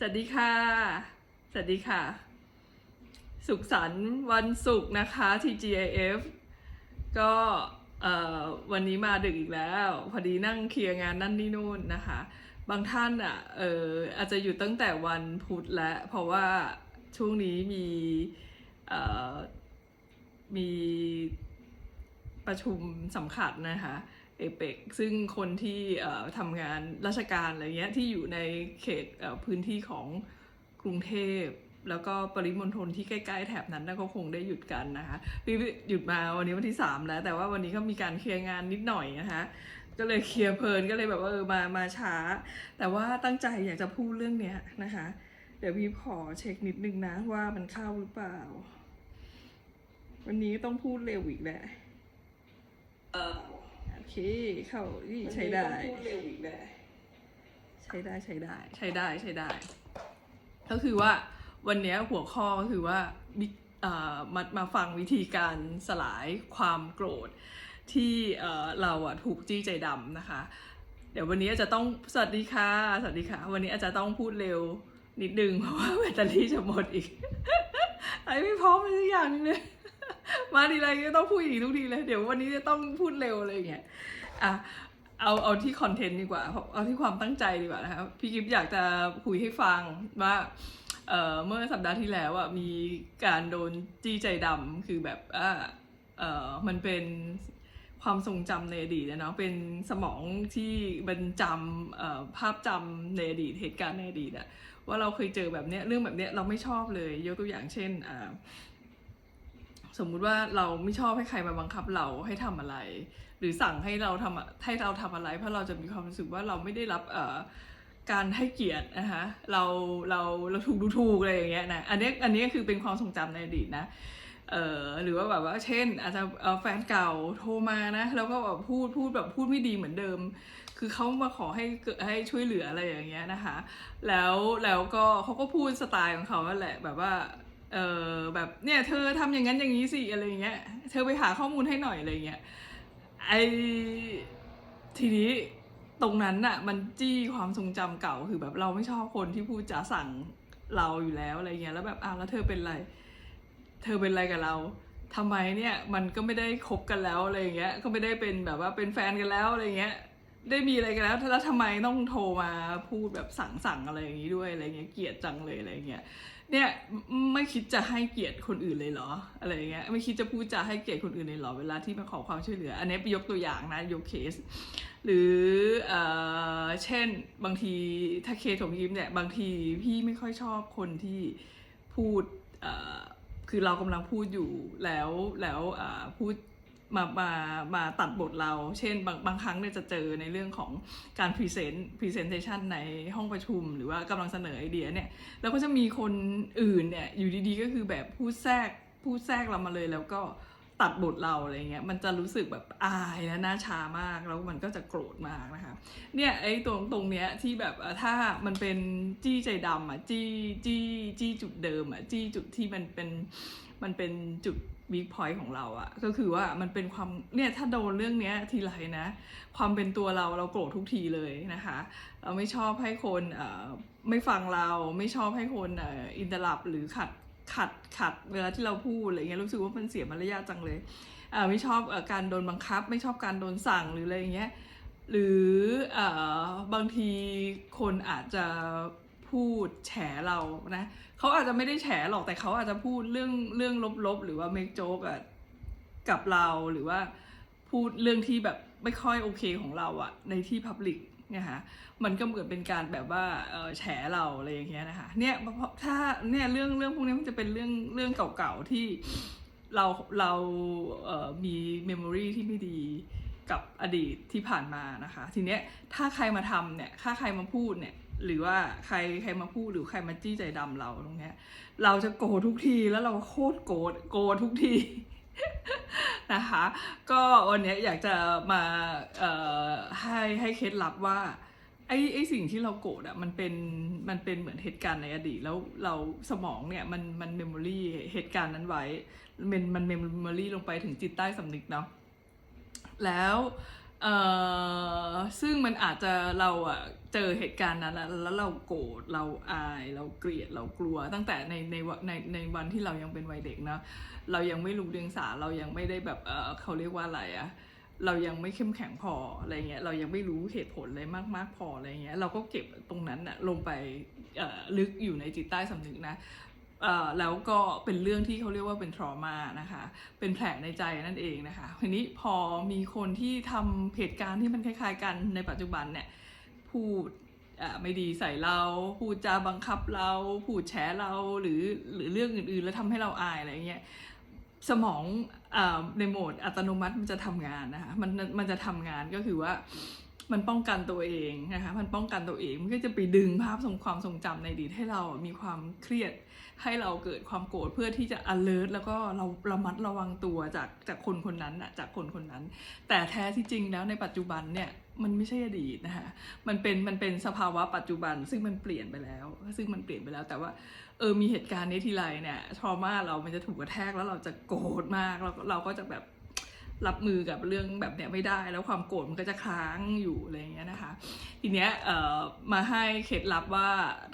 สวัสดีค่ะ สวัสดีค่ะ สุขสันต์วันศุกร์นะคะ TGIF ก็วันนี้มาดึกอีกแล้ว พอดีนั่งเคลียร์งานนั่นนี่นู่นนะคะ บางท่านอะเอออาจจะอยู่ตั้งแต่วันพุธแล้ว เพราะว่าช่วงนี้มีมีประชุมสำคัญนะคะ เอเปกซึ่งคนที่ทำงานราชการอะไรเงี้ยที่อยู่ในเขตพื้นที่ของกรุงเทพ แล้วก็ปริมณฑลที่ใกล้ๆแถบนั้นนะก็คงได้หยุดกันนะคะพี่หยุดมาวันนี้วันที่ 3 แล้ว แต่ว่าวันนี้ก็มีการเคลียร์งานนิดหน่อยนะคะก็เลยเคลียร์เพลินก็เลยแบบว่าเออมามาช้า แต่ว่าตั้งใจอยากจะพูดเรื่องเนี้ยนะคะ เดี๋ยวพี่ขอเช็คนิดนึงนะว่ามันเข้าหรือเปล่า วันนี้ต้องพูดเร็วอีกแหละโอ เค เข้านี่ใช้ได้ พูดเร็วอีกแหละใช้ได้ใช้ได้ ใช้ได้ใช้ได้ ก็คือว่าวันเนี้ยหัวข้อก็คือว่ามิเอ่อมามาฟังวิธีการสลายความโกรธที่เอ่อเราอะถูกจี้ใจดำนะคะ เดี๋ยววันนี้อาจจะต้องสวัสดีค่ะสวัสดีค่ะ วันนี้อาจจะต้องพูดเร็วนิดนึงเพราะว่าแบตเตอรี่จะหมดอีกไอ้ไม่พร้อมเลยสักอย่างหนึงเลย มาทีไรก็ต้องพูดอย่างนี้ทุกทีเลย เดี๋ยววันนี้จะต้องพูดเร็วอะไรอย่างเงี้ยอะเอาเอาที่คอนเทนต์ดีกว่าเอาเอาที่ความตั้งใจดีกว่านะครับพี่กิฟอยากจะคุยให้ฟังว่าเอ่อเมื่อสัปดาห์ที่แล้วอะมีการโดนจี้ใจดำคือแบบอ่าเอ่อมันเป็นความทรงจำในอดีตนะเนาะเป็นสมองที่บรรจำเอ่อภาพจำในอดีตเหตุการณ์ในอดีตอะว่าเราเคยเจอแบบเนี้ยเรื่องแบบเนี้ยเราไม่ชอบเลย ยกตัวอย่างเช่นอ่า สมมุติว่าเราไม่ชอบให้ใครมาบังคับเราให้ทำอะไร หรือสั่งให้เราทำให้เราทำอะไร เพราะเราจะมีความรู้สึกว่าเราไม่ได้รับเอ่อการให้เกียรตินะคะเราเราเราถูกดูถูกอะไรอย่างเงี้ยนะอันนี้อันนี้คือเป็นความทรงจำในอดีตนะเอ่อหรือว่าแบบว่าเช่น อาจจะแฟนเก่าโทรมานะแล้วก็แบบพูดพูดแบบพูดไม่ดีเหมือนเดิม คือเขามาขอให้ให้ช่วยเหลืออะไรอย่างเงี้ยนะคะ แล้วแล้วก็เขาก็พูดสไตล์ของเขาแหละแบบว่า เออแบบเนี่ยเธอทำอย่างนั้นอย่างนี้สิอะไรอย่างเงี้ย เธอไปหาข้อมูลให้หน่อยอะไรเงี้ย ไอทีนี้ตรงนั้นน่ะมันจี้ความทรงจำเก่าคือแบบเราไม่ชอบคนที่พูดจาสั่งเราอยู่แล้วอะไรเงี้ย แล้วแบบอ้าวแล้วเธอเป็นไร เธอเป็นไรกับเราทำไมเนี่ยมันก็ไม่ได้คบกันแล้วอะไรเงี้ย ก็ไม่ได้เป็นแบบว่าเป็นแฟนกันแล้วอะไรเงี้ย ได้มีอะไรกันแล้วแล้วทำไมต้องโทรมาพูดแบบสั่งสั่งอะไรอย่างนี้ด้วยอะไรเงี้ย เกลียดจังเลยอะไรเงี้ย เนี่ยไม่คิดจะให้เกียรติคนอื่นเลยเหรออะไรอย่างเงี้ยไม่คิดจะพูดจะให้เกียรติคนอื่นเลยเหรอเวลาที่มาขอความช่วยเหลือ อันนี้ไปยกตัวอย่างนะยกเคส หรือเอ่อเช่นบางทีถ้าเคสของยิมเนี่ยบางทีพี่ไม่ค่อยชอบคนที่พูดเอ่อคือเรากำลังพูดอยู่แล้วแล้วเอ่อพูด มามามาตัดบทเรา เช่นบางบางครั้งเนี่ยจะเจอในเรื่องของการพรีเซนต์พรีเซนเทชันในห้องประชุม หรือว่ากำลังเสนอไอเดียเนี่ยแล้วก็จะมีคนอื่นเนี่ยอยู่ดีๆ ก็คือแบบพูดแทรกพูดแทรกเรามาเลยแล้วก็ตัดบทเราอะไรเงี้ยมันจะรู้สึกแบบอายและน่าชามากแล้วมันก็จะโกรธมากนะคะเนี่ยไอ้ตรงตรงเนี้ยที่แบบถ้ามันเป็นจี้ใจดำอะจี้จี้จี้จุดเดิมอะจี้จุดที่มันเป็น มันเป็นจุดวีคพอยต์ของเราอะก็คือว่ามันเป็นความเนี่ยถ้าโดนเรื่องเนี้ยทีไรนะ ความเป็นตัวเราเราโกรธทุกทีเลยนะคะ เราไม่ชอบให้คนเอ่อไม่ฟังเราไม่ชอบให้คนเอ่ออินเตอร์ลับหรือขัดขัดขัดเวลาที่เราพูดอะไรเงี้ยรู้สึกว่ามันเสียมารยาทจังเลยเอ่อไม่ชอบอการโดนบังคับ ไม่ชอบการโดนสั่งหรืออะไรเงี้ยหรือเอ่อบางทีคนอาจจะ พูดแฉเรานะเขาอาจจะไม่ได้แฉหรอกแต่เขาอาจจะพูดเรื่องเรื่องลบๆ หรือว่าเมคโจ๊กอะกับเราหรือว่าพูดเรื่องที่แบบไม่ค่อยโอเคของเราอะในที่พับลิกเนะคะมันก็เหมือนเป็นการแบบว่าแฉเราอะไรอย่างเงี้ยนะคะเนี่ยเพราะถ้าเนี่ยเรื่องเรื่องพวกนี้มันจะเป็นเรื่องเรื่องเก่าๆที่เราเราเมีเมมโมรีที่ไม่ดีกับอดีตที่ผ่านมานะคะ ทีเนี้ยถ้าใครมาทำเนี่ยถ้าใครมาพูดเนี่ย หรือว่าใครใครมาพูดหรือใครมาจี้ใจดำเราตรงเนี้ย เราจะโกรธทุกทีแล้วเราโคตรโกรธโกรธทุกทีนะคะ ก็วันนี้อยากจะมาให้ให้เคล็ดลับว่าไอ้ไอ้สิ่งที่เราโกรธอะมันเป็นมันเป็นเหมือนเหตุการณ์ในอดีต แล้วเราสมองเนี่ยมันมันเมมโมรีเหตุการณ์นั้นไว้มันมันเมมโมรีลงไปถึงจิตใต้สำนึกเนาะแล้ว เอ่อซึ่งมันอาจจะเราอะเจอเหตุการณ์นั้นแล้วแล้วเราโกรธเราอายเราเกลียดเรากลัว ตั้งแต่ในในวันในในวันที่เรายังเป็นวัยเด็กนะเรายังไม่รู้เดียงสาเรายังไม่ได้แบบเออเขาเรียกว่าอะไรอะเรายังไม่เข้มแข็งพออะไรเงี้ยเรายังไม่รู้เหตุผลเลยมากมากๆพออะไรเงี้ยเราก็เก็บตรงนั้นอะลงไปเอ่อลึกอยู่ในจิตใต้สำนึกนะ แล้วก็เป็นเรื่องที่เขาเรียกว่าเป็นทรมานะคะ เป็นแผลในใจนั่นเองนะคะทีนี้พอมีคนที่ทำเหตุการณ์ที่มันคล้ายๆ กันในปัจจุบันเนี่ยพูดไม่ดีใส่เราพูดจาบังคับเราพูดแฉเราหรือหรือเรื่องอื่นๆ แล้วทำให้เราอายอะไรเงี้ยสมองอในโหมดอัตโนมัติมันจะทำงานนะคะมันมันจะทำงานก็คือว่า มันป้องกันตัวเองนะคะมันป้องกันตัวเองมันก็จะไปดึงภาพทรงความทรงจำในอดีตให้เรามีความเครียดให้เราเกิดความโกรธเพื่อที่จะ alert แล้วก็เราระมัดระวังตัวจากจากคนคนนั้นน่ะจากคนคนนั้น แต่แท้ที่จริงแล้วในปัจจุบันเนี่ยมันไม่ใช่อดีตนะคะ มันเป็นมันเป็นสภาวะปัจจุบัน ซึ่งมันเปลี่ยนไปแล้ว ซึ่งมันเปลี่ยนไปแล้ว แต่ว่าเออมีเหตุการณ์นี้ทีไรเนี่ยทรมาเรามันจะถูกกระแทกแล้วเราจะโกรธมากแล้วเราก็จะแบบ รับมือกับเรื่องแบบเนี้ยไม่ได้ แล้วความโกรธมันก็จะค้างอยู่อะไรอย่างเงี้ยนะคะ ทีเนี้ยมาให้เคล็ดลับว่า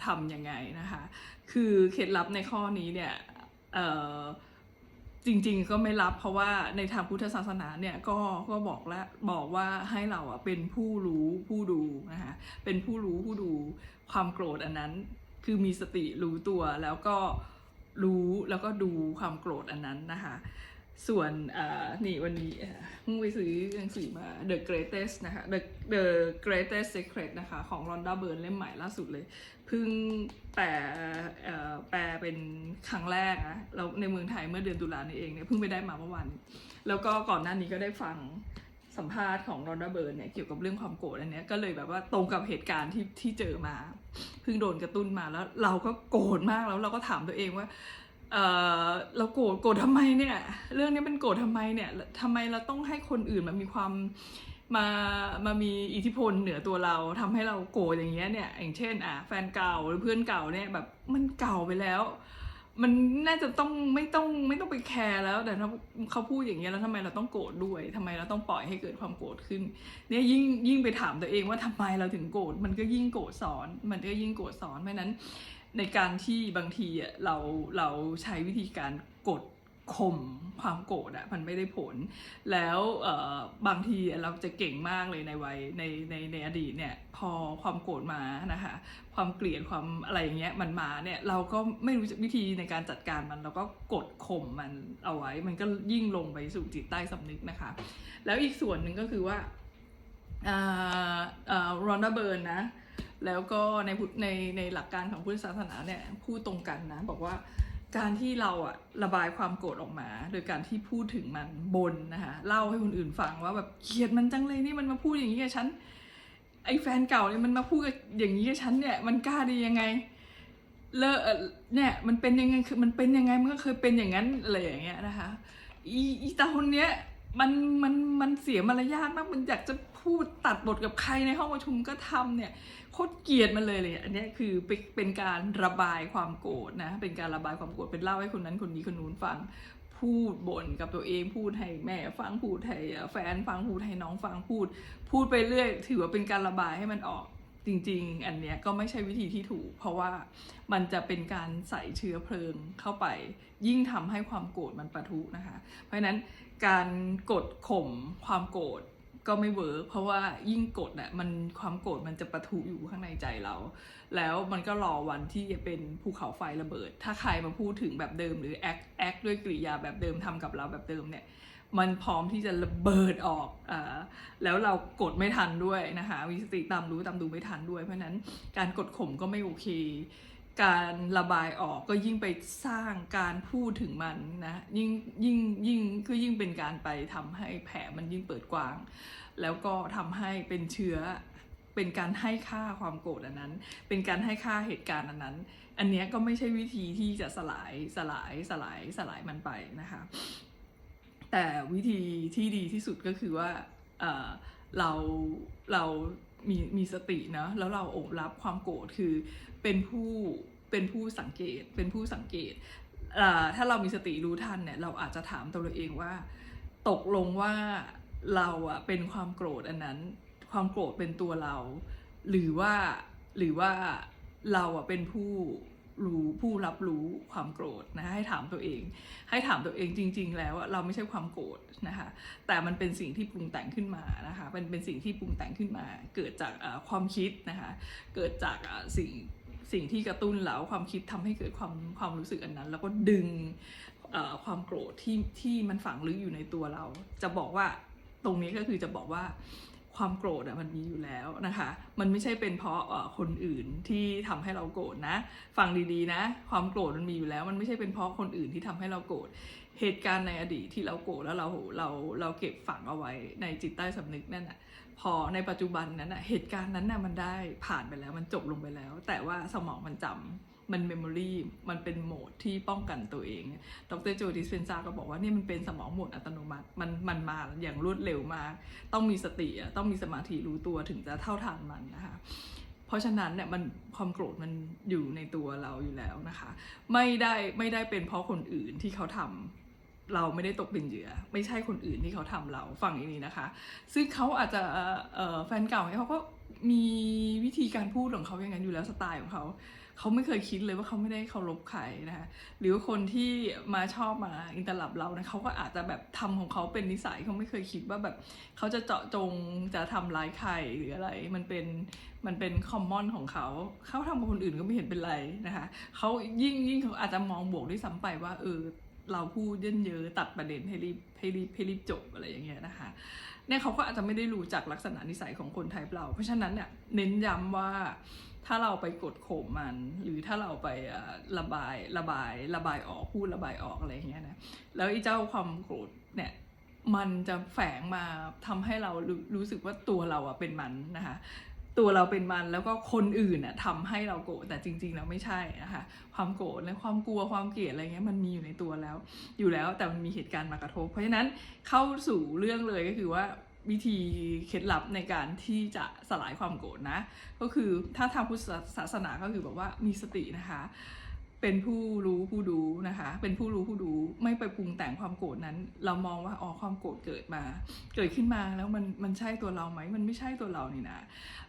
ทำยังไงนะคะ คือเคล็ดลับในข้อนี้เนี่ยจริงๆก็ไม่รับเพราะว่าในทางพุทธศาสนาเนี่ยก็ก็บอกแล้วบอกว่าให้เราอะเป็นผู้รู้ผู้ดูนะคะเป็นผู้รู้ผู้ดูความโกรธอันนั้น คือมีสติรู้ตัวแล้วก็รู้แล้วก็ดูความโกรธอันนั้นนะคะ ส่วนนี่วันนี้เพิ่งไปซื้อหนังสือมา The Greatest นะคะ The The Greatest Secret นะคะ ของ Rhonda Byrne เล่มใหม่ล่าสุดเลย เพิ่งแปลแปลเป็นครั้งแรกนะแล้วในเมืองไทยเมื่อเดือนตุลานี่เองเนี่ยเพิ่งไปได้มาเมื่อวานแล้วก็ก่อนหน้านี้ก็ได้ฟังสัมภาษณ์ของ Rhonda Byrne เนี่ยเกี่ยวกับเรื่องความโกรธอันเนี้ยก็เลยแบบว่าตรงกับเหตุการณ์ที่ที่เจอมาเพิ่งโดนกระตุ้นมาแล้วเราก็โกรธมากแล้วเราก็ถามตัวเองว่า เออเราโกรธโกรธทำไมเนี่ยเรื่องนี้เป็นโกรธทำไมเนี่ยทำไมเราต้องให้คนอื่นมามีความมามามีอิทธิพลเหนือตัวเราทำให้เราโกรธอย่างเงี้ยเนี่ยอย่างเช่นอะแฟนเก่าหรือเพื่อนเก่าเนี่ยแบบมันเก่าไปแล้ว มันน่าจะต้องไม่ต้องไม่ต้องไปแคร์แล้วแต่ถ้าเขาพูดอย่างเงี้ยแล้วทำไมเราต้องโกรธด้วยทำไมเราต้องปล่อยให้เกิดความโกรธขึ้น เนี่ยยิ่งยิ่งไปถามตัวเองว่าทำไมเราถึงโกรธมันก็ยิ่งโกรธสอน มันก็ยิ่งโกรธสอนเพราะนั้น ในการที่บางทีเราเราใช้วิธีการกดข่มความโกรธอะมันไม่ได้ผล แล้วบางทีเราจะเก่งมากเลยในวัยในในในอดีตเนี่ยพอความโกรธมานะคะความเกลียดความอะไรอย่างเงี้ยมันมาเนี่ยเราก็ไม่รู้วิธีในการจัดการมันเราก็กดข่มมันเอาไว้ มันก็ยิ่งลงไปสู่จิตใต้สำนึกนะคะ แล้วอีกส่วนหนึ่งก็คือว่าอ่าอ่ารอนเบิร์นนะ แล้วก็ในในในหลักการของพุทธศาสนาเนี่ยพูดตรงกันนะ บอกว่าการที่เราอะระบายความโกรธออกมา โดยการที่พูดถึงมันบนนะคะเล่าให้คนอื่นฟังว่าแบบเกลียดมันจังเลยนี่มันมาพูดอย่างนี้กับฉันไอ้แฟนเก่าเนี่ยมันมาพูดกับอย่างนี้กับฉันเนี่ยมันกล้าดียังไงเลอะเนี่ยมันเป็นยังไงคือมันเป็นยังไงมันก็เคยเป็นอย่างนั้นอะไรอย่างเงี้ยนะคะอีอีตาคนเนี้ยมันมันมันเสียมารยาทมากมันอยากจะ พูดตัดบทกับใครในห้องประชุมก็ทำเนี่ยโคตรเกลียดมันเลยเลยอันนี้คือเป็นการระบายความโกรธนะเป็นการระบายความโกรธเป็นเล่าให้คนนั้นคนนี้คนนู้นฟังพูดบ่นกับตัวเองพูดให้แม่ฟังพูดให้แฟนฟังพูดให้น้องฟังพูด พูดไปเรื่อย ถือว่าเป็นการระบายให้มันออกจริง ๆ อันเนี้ยก็ไม่ใช่วิธีที่ถูก เพราะว่ามันจะเป็นการใส่เชื้อเพลิงเข้าไป ยิ่งทำให้ความโกรธมันปะทุนะคะ เพราะฉะนั้นการกดข่มความโกรธ ก็ไม่เวิร์กเพราะว่ายิ่งกดอะมันความโกรธมันจะประทุอยู่ข้างในใจเรา แล้วมันก็รอวันที่จะเป็นภูเขาไฟระเบิด ถ้าใครมาพูดถึงแบบเดิมหรือแอคแอคด้วยกริยาแบบเดิมทำกับเราแบบเดิมเนี่ยมันพร้อมที่จะระเบิดออกอ่าแล้วเรากดไม่ทันด้วยนะคะมีสติตามรู้ตามดูไม่ทันด้วย เพราะนั้นการกดข่มก็ไม่โอเค การระบายออกก็ยิ่งไปสร้างการพูดถึงมันนะยิ่งยิ่งยิ่งก็ยิ่งเป็นการไปทำให้แผลมันยิ่งเปิดกว้าง แล้วก็ทำให้เป็นเชื้อเป็นการให้ค่าความโกรธอันนั้น เป็นการให้ค่าเหตุการณ์อันนั้น อันเนี้ยก็ไม่ใช่วิธีที่จะสลายสลายสลายสลายมันไปนะคะ แต่วิธีที่ดีที่สุดก็คือว่าเเราเรา มีมีสติเนาะแล้วเราโอบรับความโกรธคือเป็นผู้เป็นผู้สังเกต เป็นผู้สังเกต ถ้าเรามีสติรู้ทันเนี่ยเราอาจจะถามตัวเราเองว่า ตกลงว่าเราอะเป็นความโกรธอันนั้น ความโกรธเป็นตัวเรา หรือว่าหรือว่าเราอะเป็นผู้ รู้ผู้รับรู้ความโกรธนะให้ถามตัวเอง ให้ถามตัวเองจริง ๆ แล้วอะเราไม่ใช่ความโกรธนะคะแต่มันเป็นสิ่งที่ปรุงแต่งขึ้นมานะคะเป็นเป็นสิ่งที่ปรุงแต่งขึ้นมา เกิดจากความคิดนะคะเกิดจากสิ่งสิ่งที่กระตุ้นเราความคิดทำให้เกิดความความรู้สึกอันนั้น แล้วก็ดึงความโกรธที่ที่มันฝังลึกอยู่ในตัวเรา จะบอกว่าตรงนี้ก็คือจะบอกว่า ความโกรธอะมันมีอยู่แล้วนะคะ มันไม่ใช่เป็นเพราะคนอื่นที่ทำให้เราโกรธนะ ฟังดีๆนะ ความโกรธมันมีอยู่แล้ว มันไม่ใช่เป็นเพราะคนอื่นที่ทำให้เราโกรธ เหตุการณ์ในอดีตที่เราโกรธแล้วเราเราเราเก็บฝังเอาไว้ในจิตใต้สำนึกนั่นน่ะพอในปัจจุบันนั้นน่ะเหตุการณ์นั้นน่ะมันได้ผ่านไปแล้ว มันจบลงไปแล้ว แต่ว่าสมองมันจำ มันเมมโมรีมันเป็นโหมดที่ป้องกันตัวเอง ดรโจดิสเพนซาก็บอกว่าเนี่ยมันเป็นสมองโหมดอัตโนมัติ มันมันมาอย่างรวดเร็วมาก ต้องมีสติต้องมีสมาธิรู้ตัวถึงจะเท่าทานมันนะคะเพราะฉะนั้นเนี่ยมันความโกรธมันอยู่ในตัวเราอยู่แล้วนะคะ ไม่ได้ไม่ได้เป็นเพราะคนอื่นที่เขาทำเราไม่ได้ตกเป็นเหยื่อ ไม่ใช่คนอื่นที่เขาทำเราฟังอย่างนี้นะคะ ซึ่งเขาอาจจะแฟนเก่าเนี่ยเขาก็มีวิธีการพูดของเขาอย่างนั้นอยู่แล้วสไตล์ของเขา เขาไม่เคยคิดเลยว่าเขาไม่ได้เคารพใครนะคะหรือว่าคนที่มาชอบมาอินเตอร์ลับเรานะเขาก็อาจจะแบบทำของเขาเป็นนิสัยเขาไม่เคยคิดว่าแบบเขาจะเจาะจงจะทำร้ายใครหรืออะไร มันเป็นมันเป็นคอมมอนของเขาเขาทำกับคนอื่นก็ไม่เห็นเป็นไรนะคะเขายิ่งยิ่งเขาอาจจะมองบวกด้วยซ้ำไปว่าเออเราพูดเยินเยอะตัดประเด็นให้รีบให้รีบให้รีบจบอะไรอย่างเงี้ยนะคะเนี่ยเขาก็อาจจะไม่ได้รู้จักลักษณะนิสัยของคนไทยเรา เพราะฉะนั้นเนี่ยเน้นย้ำว่า ถ้าเราไปกดข่มมัน หรือถ้าเราไประบายระบายระบายออกพูดระบายออกอะไรเงี้ยนะแล้วไอ้เจ้าความโกรธเนี่ยมันจะแฝงมาทำให้เรารู้รู้สึกว่าตัวเราอะเป็นมันนะคะตัวเราเป็นมันแล้วก็คนอื่นน่ะทำให้เราโกรธแต่จริงๆแล้วไม่ใช่นะคะความโกรธและความกลัวความเกลียดอะไรเงี้ยมันมีอยู่ในตัวแล้ว อยู่แล้วแต่มันมีเหตุการณ์มากระทบ เพราะฉะนั้นเข้าสู่เรื่องเลยก็คือว่า วิธีเคล็ดลับในการที่จะสลายความโกรธนะ ก็คือถ้าทางพุทธศาสนาก็คือแบบว่ามีสตินะคะ เป็นผู้รู้ผู้ดูนะคะ เป็นผู้รู้ผู้ดูไม่ไปปรุงแต่งความโกรธนั้น เรามองว่าอ๋อความโกรธเกิดมา เกิดขึ้นมาแล้วมันมันใช่ตัวเราไหมมันไม่ใช่ตัวเรานี่นะ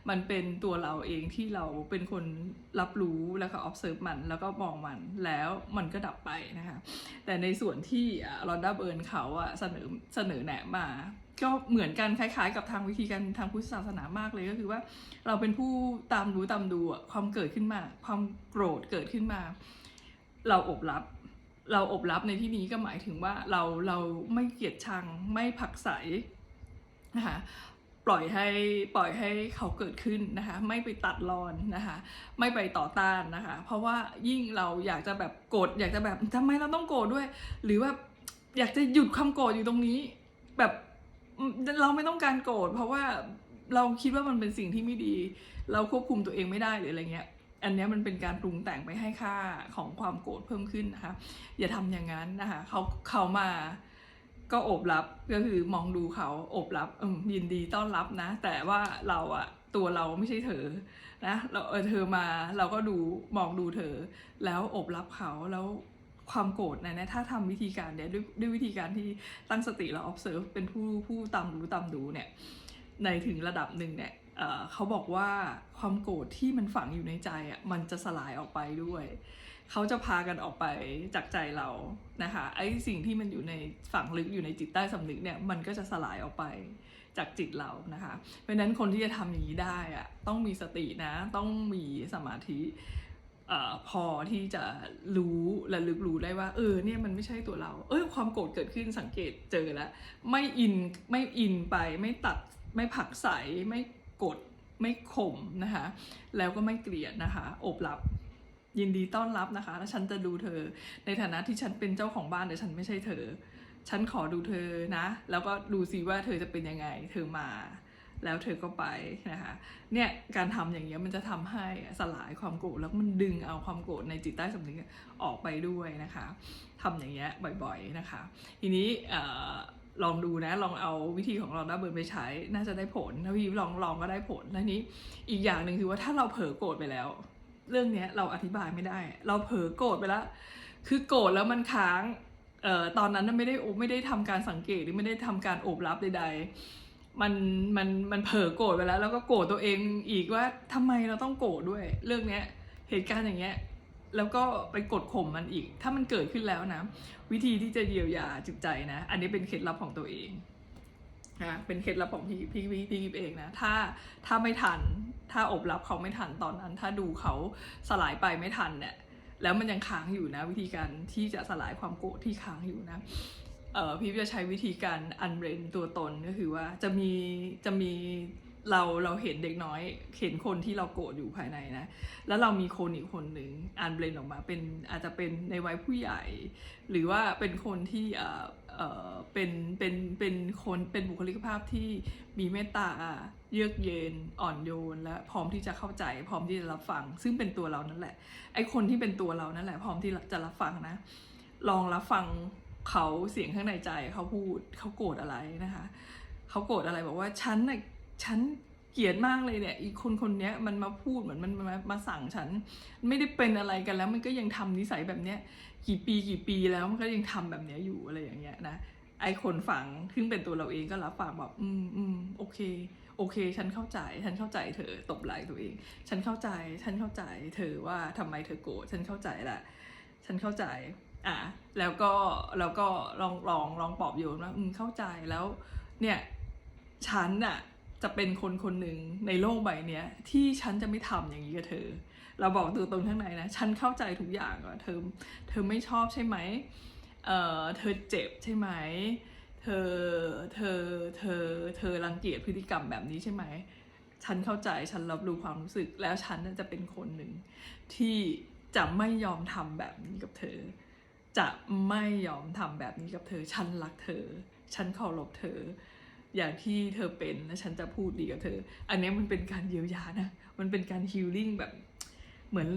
มันเป็นตัวเราเองที่เราเป็นคนรับรู้แล้วก็ observe มันแล้วก็มองมันแล้วมันก็ดับไปนะคะแต่ในส่วนที่ลอนด้าเบิร์นเขาอะเสนอเสนอแนะมา ก็เหมือนกันคล้ายๆ กับทางวิธีการทางพุทธศาสนามากเลยก็คือว่า เราเป็นผู้ตามรู้ตามดูอะความเกิดขึ้นมา ความโกรธเกิดขึ้นมา เราอบรับ เราอบรับในที่นี้ก็หมายถึงว่าเราเราไม่เกลียดชังไม่ผักไสนะคะปล่อยให้ปล่อยให้เขาเกิดขึ้นนะคะไม่ไปตัดรอนนะคะไม่ไปต่อต้านนะคะเพราะว่ายิ่งเราอยากจะแบบโกรธอยากจะแบบทำไมเราต้องโกรธด้วย หรือว่าอยากจะหยุดความโกรธอยู่ตรงนี้ แบบ เราไม่ต้องการโกรธเพราะว่าเราคิดว่ามันเป็นสิ่งที่ไม่ดี เราควบคุมตัวเองไม่ได้หรืออะไรเงี้ย อันเนี้ยมันเป็นการปรุงแต่งไปให้ค่าของความโกรธเพิ่มขึ้นนะคะ อย่าทำอย่างนั้นนะคะเขาเขามาก็โอบรับก็คือมองดูเขาโอบรับยินดีต้อนรับนะ แต่ว่าเราอะตัวเราไม่ใช่เธอนะเราเออเธอมาเราก็ดูมองดูเธอ แล้วโอบรับเขาแล้ว ความโกรธเนยนะถ้าทำวิธีการเนี่ยด้วยด้วยวิธีการที่ตั้งสติแล้ว observe เป็นผู้ผู้ตามรู้ตามดูเนี่ยในถึงระดับหนึ่งเนี่ยเขาบอกว่าความโกรธที่มันฝังอยู่ในใจอะมันจะสลายออกไปด้วย เขาจะพากันออกไปจากใจเรานะคะไอ้สิ่งที่มันอยู่ในฝังลึกอยู่ในจิตใต้สำนึกเนี่ยมันก็จะสลายออกไปจากจิตเรานะคะ เพราะนั้นคนที่จะทำอย่างนี้ได้อะต้องมีสตินะต้องมีสมาธิ อพอที่จะรู้และลึกรู้ได้ว่า เออเนี่ยมันไม่ใช่ตัวเรา เออความโกรธเกิดขึ้นสังเกตเจอแล้ว ไม่อินไม่อินไปไม่ตัดไม่ผักใสไม่กดไม่ข่มนะคะ แล้วก็ไม่เกลียดนะคะโอบรับยินดีต้อนรับนะคะแล้วฉันจะดูเธอ ในฐานะที่ฉันเป็นเจ้าของบ้านแต่ฉันไม่ใช่เธอ ฉันขอดูเธอนะ แล้วก็ดูซิว่าเธอจะเป็นยังไง เธอมา แล้วเธอก็ไปนะคะเนี่ยการทำอย่างเงี้ยมันจะทำให้สลายความโกรธแล้วมันดึงเอาความโกรธในจิตใต้สำนึกออกไปด้วยนะคะทำอย่างเงี้ยบ่อยๆนะคะ ทีนี้ลองดูนะลองเอาวิธีของเราด้าเบิร์นไปใช้ น่าจะได้ผลถ้าพี่ลองลองก็ได้ผลแล้วนี้อีกอย่างหนึ่งคือว่าถ้าเราเผลอโกรธไปแล้ว เรื่องเนี้ยเราอธิบายไม่ได้ เราเผลอโกรธไปแล้ว คือโกรธแล้วมันค้างเอ่อตอนนั้นไม่ได้โอไม่ได้ทำการสังเกตหรือไม่ได้ทำการโอบรับใดๆ มันมันมันเผลอโกรธไปแล้ว แล้วก็โกรธตัวเองอีกว่าทำไมเราต้องโกรธด้วย เรื่องเนี้ยเหตุการณ์อย่างเงี้ยแล้วก็ไปกดข่มมันอีก ถ้ามันเกิดขึ้นแล้วนะ วิธีที่จะเยียวยาจิตใจนะ อันนี้เป็นเคล็ดลับของตัวเองนะเป็นเคล็ดลับของพี่พี่พี่พี่กิฟเองนะ ถ้าถ้าไม่ทัน ถ้าอบรับเขาไม่ทันตอนนั้น ถ้าดูเขาสลายไปไม่ทันเนี่ยแล้วมันยังค้างอยู่นะ วิธีการที่จะสลายความโกรธที่ค้างอยู่นะ เอ่อพี่จะใช้วิธีการอันเบรนตัวตนก็คือว่าจะมีจะมีเราเราเห็นเด็กน้อย เห็นคนที่เราโกรธอยู่ภายในนะ แล้วเรามีคนอีกคนหนึ่งอันเบรนออกมาเป็นอาจจะเป็นในวัยผู้ใหญ่ หรือว่าเป็นคนที่เออเออเป็นเป็นเป็นคนเป็นบุคลิกภาพที่มีเมตตาเยือกเย็นอ่อนโยนและพร้อมที่จะเข้าใจพร้อมที่จะรับฟัง ซึ่งเป็นตัวเรานั่นแหละไอคนที่เป็นตัวเรานั่นแหละพร้อมที่จะรับฟังนะ ลองรับฟัง เขาเสียงข้างในใจเขาพูดเขาโกรธอะไรนะคะเขาโกรธอะไรบอกว่าฉันน่ะฉันเกลียดมากเลยเนี่ยอีกคนคนนี้มันมาพูดเหมือนมันมามาสั่งฉันไม่ได้เป็นอะไรกันแล้วมันก็ยังทำนิสัยแบบเนี้ยกี่ปีกี่ปีแล้วมันก็ยังทำแบบเนี้ยอยู่อะไรอย่างเงี้ยนะไอคนฟังซึ่งเป็นตัวเราเองก็รับฟังแบบอืมอืมโอเค โอเค ฉันเข้าใจ ฉันเข้าใจเธอตบไหล่ตัวเอง ฉันเข้าใจ ฉันเข้าใจ เธอว่าทำไมเธอโกรธฉันเข้าใจแหละฉันเข้าใจ อะแล้วก็แล้วก็ลองลองลองปลอบโยนว่าอืมเข้าใจแล้วเนี่ยฉันน่ะจะเป็นคนคนหนึ่งในโลกใบเนี้ยที่ฉันจะไม่ทำอย่างนี้กับเธอ เราบอกตัวตนข้างในนะ ฉันเข้าใจทุกอย่างอะเธอเธอไม่ชอบใช่ไหมเอ่อเธอเจ็บใช่ไหมเธอเธอเธอเธอรังเกียจพฤติกรรมแบบนี้ใช่ไหมฉันเข้าใจฉันรับรู้ความรู้สึกแล้วฉันน่ะจะเป็นคนหนึ่งที่จะไม่ยอมทำแบบนี้กับเธอ จะไม่ยอมทำแบบนี้กับเธอ ฉันรักเธอ ฉันเคารพเธอ อย่างที่เธอเป็นและฉันจะพูดดีกับเธอ อันนี้มันเป็นการเยียวยานะ มันเป็นการฮีลลิ่งแบบ เหมือน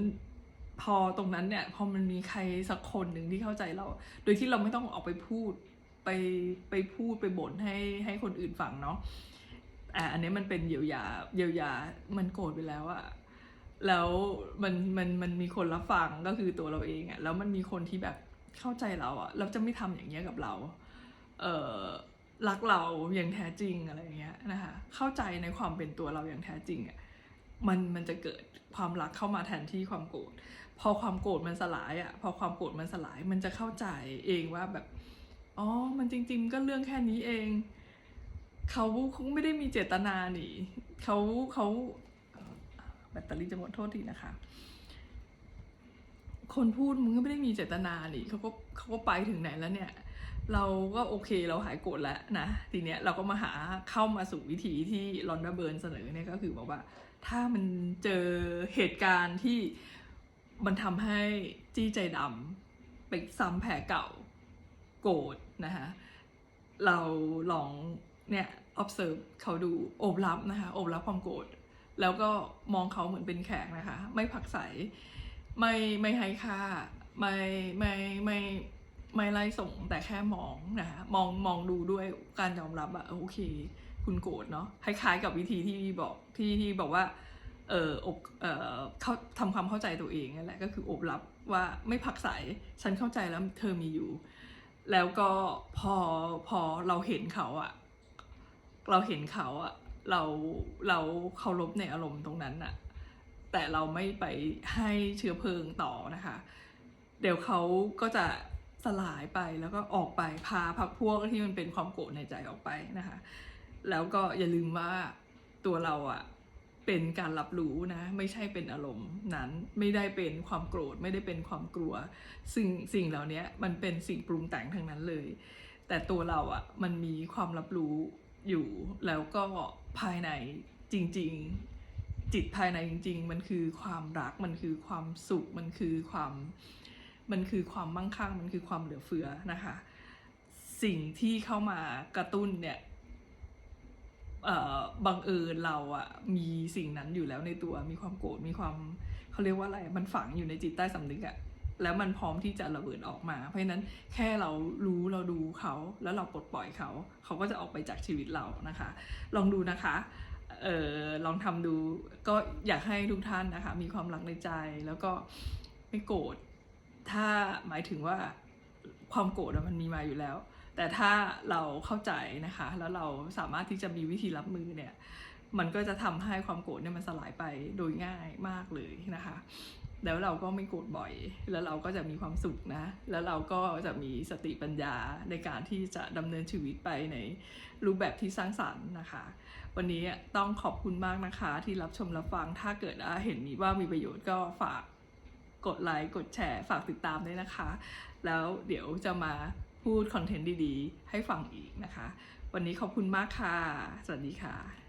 พอตรงนั้นเนี่ย พอมันมีใครสักคนหนึ่งที่เข้าใจเรา โดยที่เราไม่ต้องออกไปพูดไปไปพูดไปบ่นให้ให้คนอื่นฟังเนาะอะอันนี้มันเป็นเยียวยาเยียวยา มันโกรธไปแล้วอะแล้วมันมันมันมีคนรับฟังก็คือตัวเราเองอะแล้วมันมีคนที่แบบ เข้าใจเราอะเราจะไม่ทำอย่างเงี้ยกับเรา เออรักเราอย่างแท้จริงอะไรเงี้ยนะคะ เข้าใจในความเป็นตัวเราอย่างแท้จริงอะมันมันจะเกิดความรักเข้ามาแทนที่ความโกรธ พอความโกรธมันสลายอะพอความโกรธมันสลาย มันจะเข้าใจเองว่าแบบ อ๋อ มันจริง ๆ ก็เรื่องแค่นี้เอง เขาคงไม่ได้มีเจตนาหนิเขาเขาแบตเตอรี่จะหมดโทษทีนะคะ คนพูดมึงก็ไม่ได้มีเจตนาหนิเขาก็เขาก็ไปถึงไหนแล้วเนี่ย เราก็โอเคเราหายโกรธแล้วนะ ทีเนี้ยเราก็มาหาเข้ามาสู่วิธีที่ลอนดาเบิร์นเสนอเนี่ยก็คือบอกว่า ถ้ามันเจอเหตุการณ์ที่มันทำให้จี้ใจดำไปซ้ำแผลเก่าโกรธนะคะเราลองเนี่ย observe เขาดูโอบรับนะคะโอบรับความโกรธแล้วก็มองเขาเหมือนเป็นแขกนะคะ ไม่ผักใส ไม่ไม่ให้ค่าไม่ไม่ไม่ไม่ไล่ส่งแต่แค่มองนะคะมองมองดูด้วยการยอมรับอะโอเค คุณโกรธเนาะคล้ายๆกับวิธีที่บอกที่ที่บอกว่าเอออบเออเขาทำความเข้าใจตัวเองนั่นแหละก็คือโอบรับว่าไม่ผักใสฉันเข้าใจแล้วเธอมีอยู่ แล้วก็พอพอเราเห็นเขาอะเราเห็นเขาอะเราเราเคารพในอารมณ์ตรงนั้นอะ แต่เราไม่ไปให้เชื้อเพลิงต่อนะคะ เดี๋ยวเขาก็จะสลายไปแล้วก็ออกไปพาพักพวกที่มันเป็นความโกรธในใจออกไปนะคะ แล้วก็อย่าลืมว่าตัวเราอะเป็นการรับรู้นะ ไม่ใช่เป็นอารมณ์นั้นไม่ได้เป็นความโกรธไม่ได้เป็นความกลัว สิ่งสิ่งเหล่านี้มันเป็นสิ่งปรุงแต่งทั้งนั้นเลย แต่ตัวเราอะ่ะมันมีความรับรู้อยู่แล้วก็ภายในจริง ๆ จิตภายในจริง ๆ มันคือความรักมันคือความสุขมันคือความมันคือความมั่งคั่งมันคือความเหลือเฟือนะคะ สิ่งที่เข้ามากระตุ้นเนี่ยบังเอิญเราอะมีสิ่งนั้นอยู่แล้วในตัวมีความโกรธมีความเขาเรียกว่าอะไรมันฝังอยู่ในจิตใต้สำนึกอะแล้วมันพร้อมที่จะระเบิดออกมา เพราะฉะนั้นแค่เรารู้เราดูเขาแล้วเราปลดปล่อยเขา เขาก็จะออกไปจากชีวิตเรานะคะ ลองดูนะคะ เออลองทำดู ก็อยากให้ทุกท่านนะคะ มีความรักในใจแล้วก็ไม่โกรธถ้าหมายถึงว่าความโกรธมันมีมาอยู่แล้ว แต่ถ้าเราเข้าใจนะคะ แล้วเราสามารถที่จะมีวิธีรับมือเนี่ย มันก็จะทำให้ความโกรธเนี่ยมันสลายไปโดยง่ายมากเลยนะคะ แล้วเราก็ไม่โกรธบ่อย แล้วเราก็จะมีความสุขนะ แล้วเราก็จะมีสติปัญญาในการที่จะดำเนินชีวิตไปในรูปแบบที่สร้างสรรค์นะคะ วันนี้ต้องขอบคุณมากนะคะ ที่รับชมรับฟังถ้าเกิดเห็นว่ามีประโยชน์ก็ฝากกดไลค์กดแชร์ฝากติดตามด้วยนะคะ แล้วเดี๋ยวจะมาพูดคอนเทนต์ดีๆ ให้ฟังอีกนะคะ วันนี้ขอบคุณมากค่ะ สวัสดีค่ะ